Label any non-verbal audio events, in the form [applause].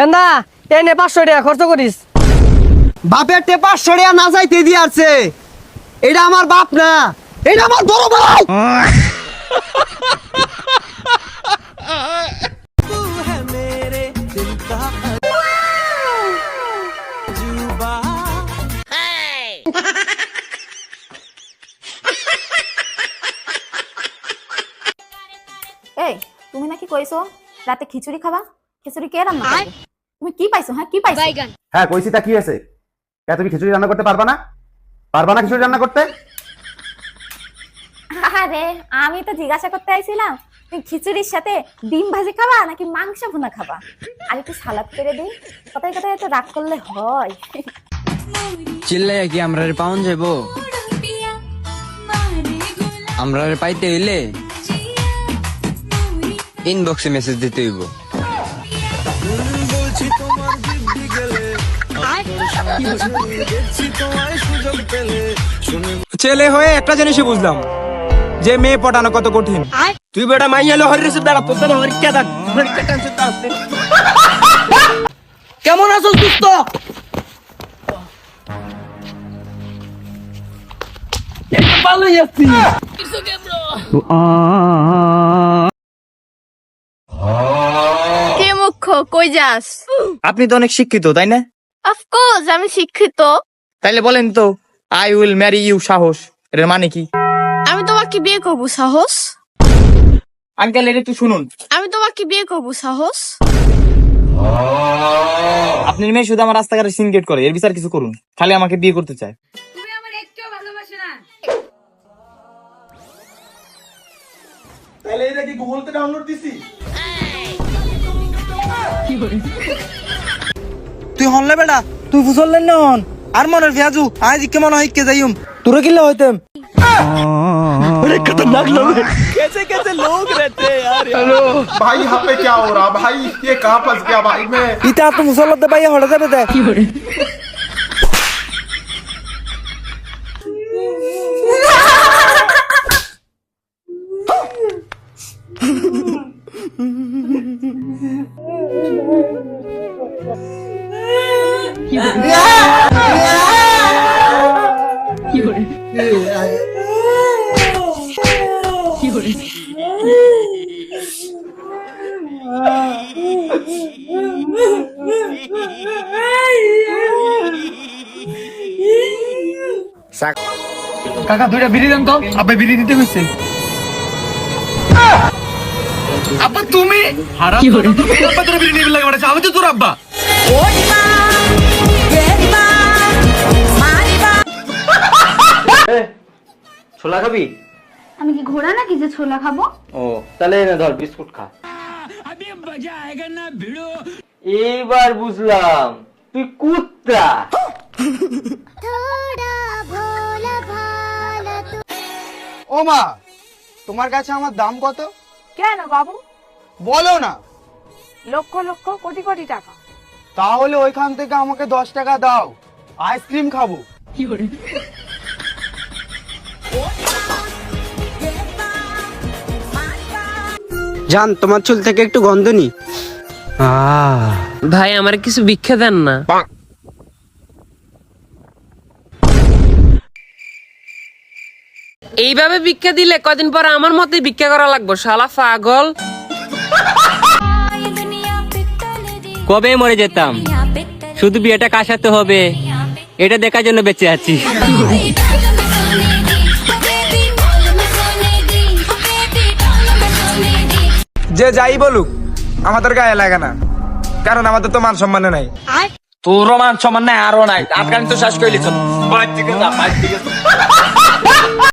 গেন্দা এই নে পাঁচশো টাকা খরচ করিস। বাপের টেপার সরিয়া না যাইতে দিয়ে আছে এটা আমার বাপ না এটা আমার বড় ভাই। এই তুমি নাকি কইছো রাতে খিচুড়ি খাবা? খিচুড়ি কে রান্না তুমি কি পাইছো হ্যাঁ কি পাইছো? বাইগান। হ্যাঁ কইছি তা কি হয়েছে? কে তুমি খিচুড়ি রান্না করতে পারবা না? পারবা না খিচুড়ি রান্না করতে? আরে আমি তো জিজ্ঞাসা করতে আইছিলাম তুমি খিচুড়ির সাথে ডিম ভাজি খাবা নাকি মাংস ভুনা খাবা? আর একটু সালাদ করে দিই কথায় কথায় এত রাগ করলে হয়। চিল্লাই কি আমরা রে পাউন যাব আমরা রে পাইতে হইলে ইনবক্সে মেসেজ দিতে হইব। ছেলে হয়ে একটা জিনিসই বুঝলাম যে মেয়ে পটানো কত কঠিন। তুই বেটা মাইয়ালো হরি রিসিভ দাঁড়া তোর দাঁড়া হরি কে দাঁড় তো কেমন আছো সুস্থ? ভালোই আছি। কে মুখ্য? কই যাস? আপনি তো অনেক শিক্ষিত তাই না? অফকোর্স আমি শিক্ষিত। তাইলে বলেন তো আই উইল ম্যারি ইউ সাহস। এর মানে কি? আমি তোমাকে বিয়ে করব সাহস। আঙ্কেল এটা একটু শুনুন। আমি তোমাকে বিয়ে করব সাহস। আপনার মেয়ে শুধু আমার রাস্তাঘাটে সিনগেট করে এর বিচার কিছু করুন। খালি আমাকে বিয়ে করতে চায়। তাহলে এটা কি গুগলতে ডাউনলোড দিছি। তুই হনলে বেটা তুই ফুসললেন না হন আর মনের ভিয়াজু আজ কেমন হয় কে যাইম তোরা কিল্লা হইতেম ভাই यहाँ पे क्या हो रहा भाई ये कहाँ फंस गया भाई मैं ইতা তো মুসল্লাতে পাইয়া হড়ে যাবে কাকা দুইটা বিড়ি দেন তো। আবে বিড়ি দিতে হইছে। আব্বা তুমি? হারাম তুমি আব্বা তোর বিড়ি নিবি লাগে মানে আমি তো তোর আব্বা। ছোলা খাবি? আমি কি ঘোড়া নাকি যে ছোলা খাব? ও তাহলে এনে ধর বিস্কুট খা। এইবার বুঝলাম তুই কুত্তা। ও মা তোমার কাছে আমার দাম কত? কেন বাবু? বলো না। লক্ষ লক্ষ কোটি কোটি টাকা। তাহলে ওইখান থেকে আমাকে দশ টাকা দাও। আইসক্রিম খাব। জান তোমার চুল থেকে একটু গন্ধ নি। ভাই আমার কিছু ভিক্ষা দেন না। এইভাবে ভিক্ষা দিলে কদিন পর আমার মতে ভিক্ষা করা লাগবে শালা পাগল। কবে মরে যেতাম? শুধু বিয়েটা কাশাতে হবে? এটা দেখার জন্য বেঁচে আছি। [laughs] যে যাই বলুক, আমাদের গায়ে লাগে না। কারণ আমাদের তো মান সম্মানে নাই। তোরও মান সম্মান নাই, আরও নাই। আফগানি তো শেষ করে